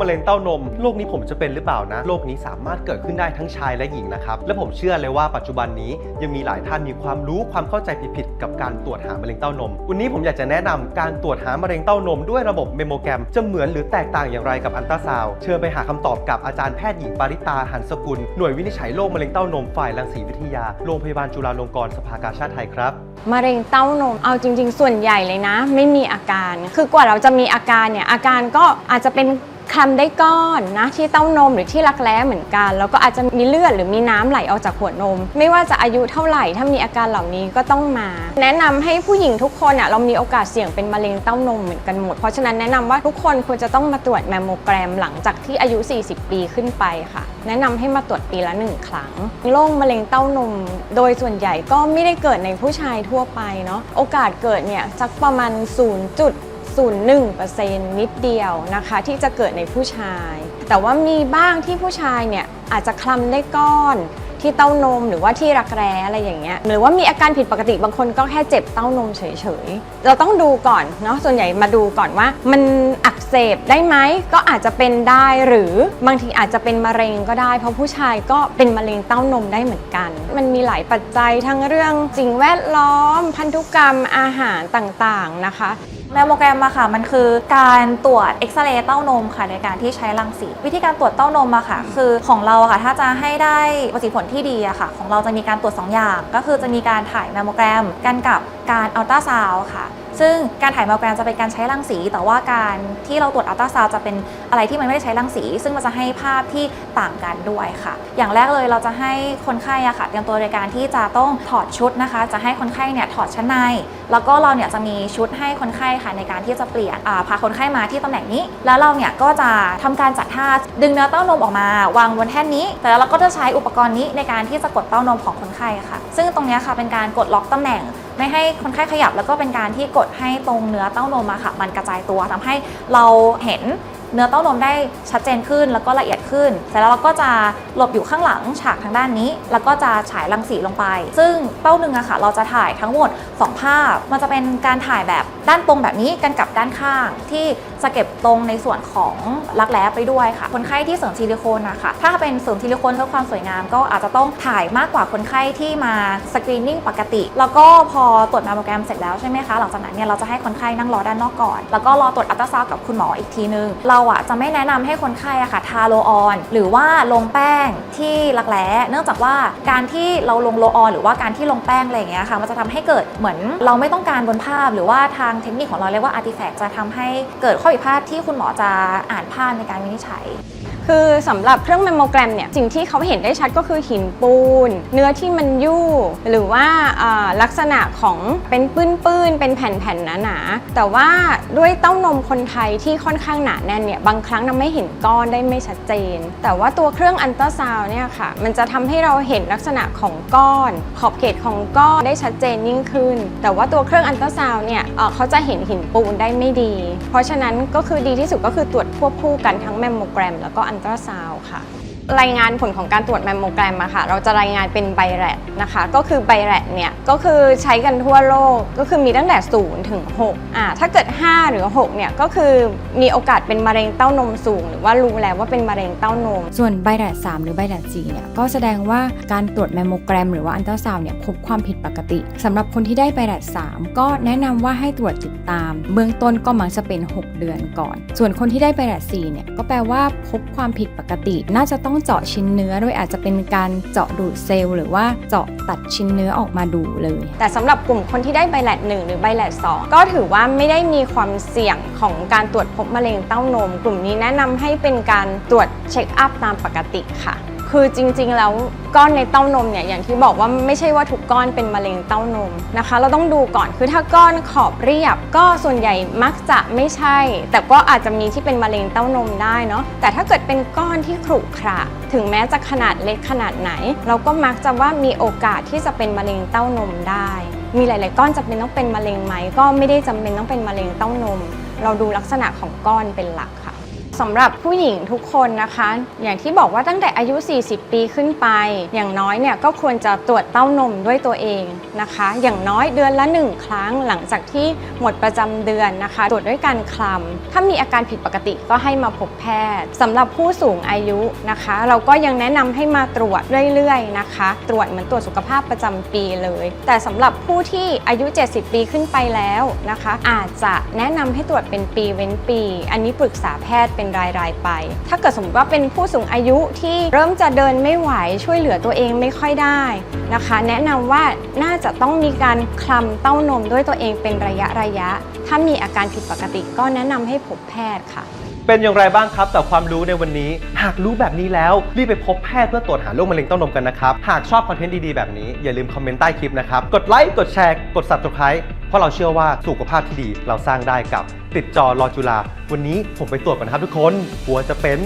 มะเร็งเต้านมโรคนี้ผมจะเป็นหรือเปล่านะโรคนี้สามารถเกิดขึ้นได้ทั้งชายและหญิงนะครับและผมเชื่อเลยว่าปัจจุบันนี้ยังมีหลายท่านมีความรู้ความเข้าใจผิดๆกับการตรวจหามะเร็งเต้านม วันนี้ผมอยากจะแนะนำการตรวจหามะเร็งเต้านมด้วยระบบเมโมแกรมจะเหมือนหรือแตกต่างอย่างไรกับอันตราซาวเชิญไปหาคำตอบกับอาจารย์แพทย์หญิงปาริตาหันสกุลหน่วยวินิจฉัยโรคมะเร็งเต้านมฝ่ายรังสีวิทยาโรงพยาบาลจุฬาลงกรณ์สภากาชาติไทยครับมะเร็งเต้านมเอาจริง ๆ ส่วนใหญ่เลยนะ ไม่มีอาการ คือกว่าเราจะมีอาการเนี่ยอาการก็อาจจะเป็น คลำได้ก้อนนะที่เต้านมหรือที่รักแร้เหมือนกัน แล้วก็อาจจะมีเลือดหรือมีน้ำไหลออกจากหัวนม ไม่ว่าจะอายุเท่าไหร่ถ้ามีอาการเหล่านี้ก็ต้องมา แนะนำให้ผู้หญิงทุกคนอะเรามีโอกาสเสี่ยงเป็นมะเร็งเต้านมเหมือนกันหมด เพราะฉะนั้นแนะนำว่าทุกคนควรจะต้องมาตรวจแมมโมแกรมหลังจากที่อายุ 40 ปีขึ้นไปค่ะ แนะนำให้มาตรวจปีละหนึ่งครั้งโรคมะเร็งเต้านม โดยส่วนใหญ่ก็ไม่ได้เกิดในผู้ชายทั่วไปเนาะโอกาสเกิดเนี่ยสักประมาณ 0.01%นิดเดียวนะคะที่จะเกิดในผู้ชาย แต่ว่ามีบ้างที่ผู้ชายเนี่ยอาจจะคลำได้ก้อนที่เต้านมหรือว่าที่รักแร้อะไรอย่างเงี้ยหรือว่ามีอาการผิดปกติบางคนก็แค่เจ็บเต้านมเฉยๆ เราต้องดูก่อนเนาะส่วนใหญ่มาดูก่อนว่า มันอัก เสบได้ไหมก็อาจจะเป็นได้หรือบางทีอาจจะเป็นมะเร็งก็ได้ เพราะผู้ชายก็เป็นมะเร็งเต้านมได้เหมือนกัน มันมีหลายปัจจัยทั้งเรื่องสิ่งแวดล้อม พันธุกรรมอาหารต่างๆนะคะแมมโมแกรมอะค่ะ มันคือการตรวจเอ็กซเรย์เต้านมค่ะ ในการที่ใช้รังสีวิธีการตรวจเต้านมอะค่ะ คือของเราค่ะ ถ้าจะให้ได้ประสิทธิผลที่ดีอะค่ะ ของเราจะมีการตรวจ 2 อย่าง ก็คือจะมีการถ่ายแมมโมแกรมกันกับการอัลตราซาวด์ค่ะ ซึ่งการถ่ายมมโมแกรมจะเป็นการใช้รังสี แต่ว่าการที่เราตรวจอัลตราซาวจะเป็นอะไรที่มันไม่ได้ใช้รังสี ซึ่งมันจะให้ภาพที่ต่างกันด้วยค่ะ อย่างแรกเลยเราจะให้คนไข้อะค่ะเตรียมตัวในการที่จะต้องถอดชุดนะคะ จะให้คนไข้เนี่ยถอดชั้นใน แล้วก็เราเนี่ยจะมีชุดให้คนไข้ค่ะในการที่จะเปลี่ยนาพาคนไข้มาที่ตำแหน่งนี้ แล้วเราเนี่ยก็จะทำการจัดท่าดึงเนื้อเต้านมออกมาวางบนแท่นนี้ แต่แล้วเราก็จะใช้อุปกรณ์นี้ในการที่จะกดเต้านมของคนไข้ค่ะ ซึ่งตรงนี้ค่ะเป็นการกดล็อกตำแหน่ง ไม่ให้คนไข้ขยับแล้วก็เป็นการที่กดให้ตรงเนื้อเต้านมอะค่ะ มันกระจายตัวทำให้เราเห็นเนื้อเต้านมได้ชัดเจนขึ้นแล้วก็ละเอียดขึ้น เสร็จแล้วเราก็จะหลบอยู่ข้างหลังฉากทางด้านนี้ แล้วก็จะฉายรังสีลงไป ซึ่งเต้านึงอะค่ะ เราจะถ่ายทั้งหมด 2 ภาพ มันจะเป็นการถ่ายแบบด้านตรงแบบนี้กันกับด้านข้างที่จะเก็บตรงในส่วนของรักแร้ไปด้วยค่ะ คนไข้ที่เสริมซิลิโคนอะคะถ้าเป็นเสริมซิลิโคนเพื่อความสวยงาม ก็อาจจะต้องถ่ายมากกว่าคนไข้ที่มาสกรีนนิ่งปกติ แล้วก็พอตรวจมมโมแกรมเสร็จแล้วใช่ไหมคะหลังจากนั้นเนี่ยเราจะให้คนไข้นั่งรอด้านนอกก่อน แล้วก็รอตรวจอัลตราซาวด์กับคุณหมออีกทีนึง เราอะจะไม่แนะนำให้คนไข้อะค่ะทาโลออน หรือว่าลงแป้งที่รักแร้เนื่องจากว่าการที่เราลงโลออน หรือว่าการที่ลงแป้งอะไรอย่างเงี้ยค่ะมันจะทำให้เกิดเหมือนเราไม่ต้องการบนภาพ หรือว่าทางเทคนิคของเราเรียกว่าอาร์ติแฟกต์จะทำให้เกิดข้อผิดพลาดที่คุณหมอจะอ่านภาพในการวินิจฉัย คือสำหรับเครื่องแมมโมแกรมเนี่ยสิ่งที่เขาเห็นได้ชัดก็คือหินปูน เนื้อที่มันยู่ หรือว่าลักษณะของเป็นปื้นๆเป็นแผ่นๆหนาๆแต่ว่าด้วยเต้านมคนไทยที่ค่อนข้างหนาแน่นเนี่ยบางครั้งเราไม่เห็นก้อนได้ไม่ชัดเจน แต่ว่าตัวเครื่องอันตราซาวเนี่ยค่ะ มันจะทำให้เราเห็นลักษณะของก้อน ขอบเขตของก้อนได้ชัดเจนยิ่งขึ้น แต่ว่าตัวเครื่องอันตราซาวเนี่ยเอ่อเขาจะเห็นหินปูนได้ไม่ดี เพราะฉะนั้นก็คือดีที่สุดก็คือตรวจควบคู่กันทั้งแมมโมแกรม แล้วก็อันตราซาวค่ะ รายงานผลของการตรวจแมมโมแกรมอะค่ะ เราจะรายงานเป็นไบแรดนะคะ ก็คือไบแรดเนี่ย ก็คือใช้กันทั่วโลก ก็คือมีตั้งแต่ 0 ถึง6อ่าถ้าเกิด 5 หรือ 6 เนี่ย ก็คือมีโอกาสเป็นมะเร็งเต้านมสูง หรือว่ารู้แล้วว่าเป็นมะเร็งเต้านม ส่วนไบแรด3หรือไบแรด4เนี่ย ก็แสดงว่าการตรวจแมมโมแกรม หรือว่าอันตราซาวเนี่ยพบความผิดปกติสำหรับคนที่ได้ไบแรด3ก็แนะนำว่าให้ตรวจติดตาม เบื้องต้นก็มักจะเป็น 6 เดือนก่อน ส่วนคนที่ได้ไบแรด4เนี่ย ก็แปลว่าพบความผิดปกติ น่าจะต้องเจาะชิ้นเนื้อโดยอาจจะเป็นการเจาะดูดเซลล์หรือว่าเจาะตัดชิ้นเนื้อออกมาดูเลย แต่สำหรับกลุ่มคนที่ได้ไบแรด1หรือไบแรด2ก็ถือว่าไม่ได้มีความเสี่ยงของการตรวจพบมะเร็งเต้านม กลุ่มนี้แนะนำให้เป็นการตรวจเช็คอัพตามปกติค่ะ คือจริงๆแล้วก้อนในเต้านมเนี่ยอย่างที่บอกว่าไม่ใช่ว่าทุกก้อนเป็นมะเร็งเต้านมนะคะ เราต้องดูก่อนคือถ้าก้อนขอบเรียบ ก็ส่วนใหญ่มักจะไม่ใช่ แต่ก็อาจจะมีที่เป็นมะเร็งเต้านมได้เนาะแต่ถ้าเกิดเป็นก้อนที่ขรุขระถึงแม้จะขนาดเล็กขนาดไหน เราก็มักจะว่ามีโอกาสที่จะเป็นมะเร็งเต้านมได้ มีหลาย ๆ ก้อนจะเป็นต้องเป็นมะเร็งไหมก็ไม่ได้จำเป็นต้องเป็นมะเร็งเต้านม เราดูลักษณะของก้อนเป็นหลักค่ะ สำหรับผู้หญิงทุกคนนะคะ อย่างที่บอกว่าตั้งแต่อายุ 40 ปีขึ้นไป อย่างน้อยเนี่ยก็ควรจะตรวจเต้านมด้วยตัวเองนะคะ อย่างน้อยเดือนละ 1 ครั้งหลังจากที่หมดประจำเดือนนะคะ ตรวจด้วยการคลำถ้ามีอาการผิดปกติก็ให้มาพบแพทย์สำหรับผู้สูงอายุนะคะ เราก็ยังแนะนำให้มาตรวจเรื่อยๆนะคะ ตรวจเหมือนตรวจสุขภาพประจำปีเลย แต่สำหรับผู้ที่อายุ 70 ปีขึ้นไปแล้วนะคะ อาจจะแนะนำให้ตรวจเป็นปีเว้นปี อันนี้ปรึกษาแพทย์เป็นรายๆไป ถ้าเกิดสมมติว่าเป็นผู้สูงอายุที่เริ่มจะเดินไม่ไหวช่วยเหลือตัวเองไม่ค่อยได้นะคะ แนะนำว่าน่าจะต้องมีการคลำเต้านมด้วยตัวเองเป็นระยะระยะ ถ้ามีอาการผิดปกติก็แนะนำให้พบแพทย์ค่ะเป็นอย่างไรบ้างครับแต่ความรู้ในวันนี้ หากรู้แบบนี้แล้ว รีบไปพบแพทย์เพื่อตรวจหาโรคมะเร็งเต้านมกันนะครับ หากชอบคอนเทนต์ดีๆแบบนี้ อย่าลืมคอมเมนต์ใต้คลิปนะครับ กดไลค์ กดแชร์ กด subscribe เพราะเราเชื่อว่าสุขภาพที่ดีเราสร้างได้กับติดจอรอจุฬาวันนี้ผมไปตรวจก่อนนะครับทุกคนกลัวจะเป็น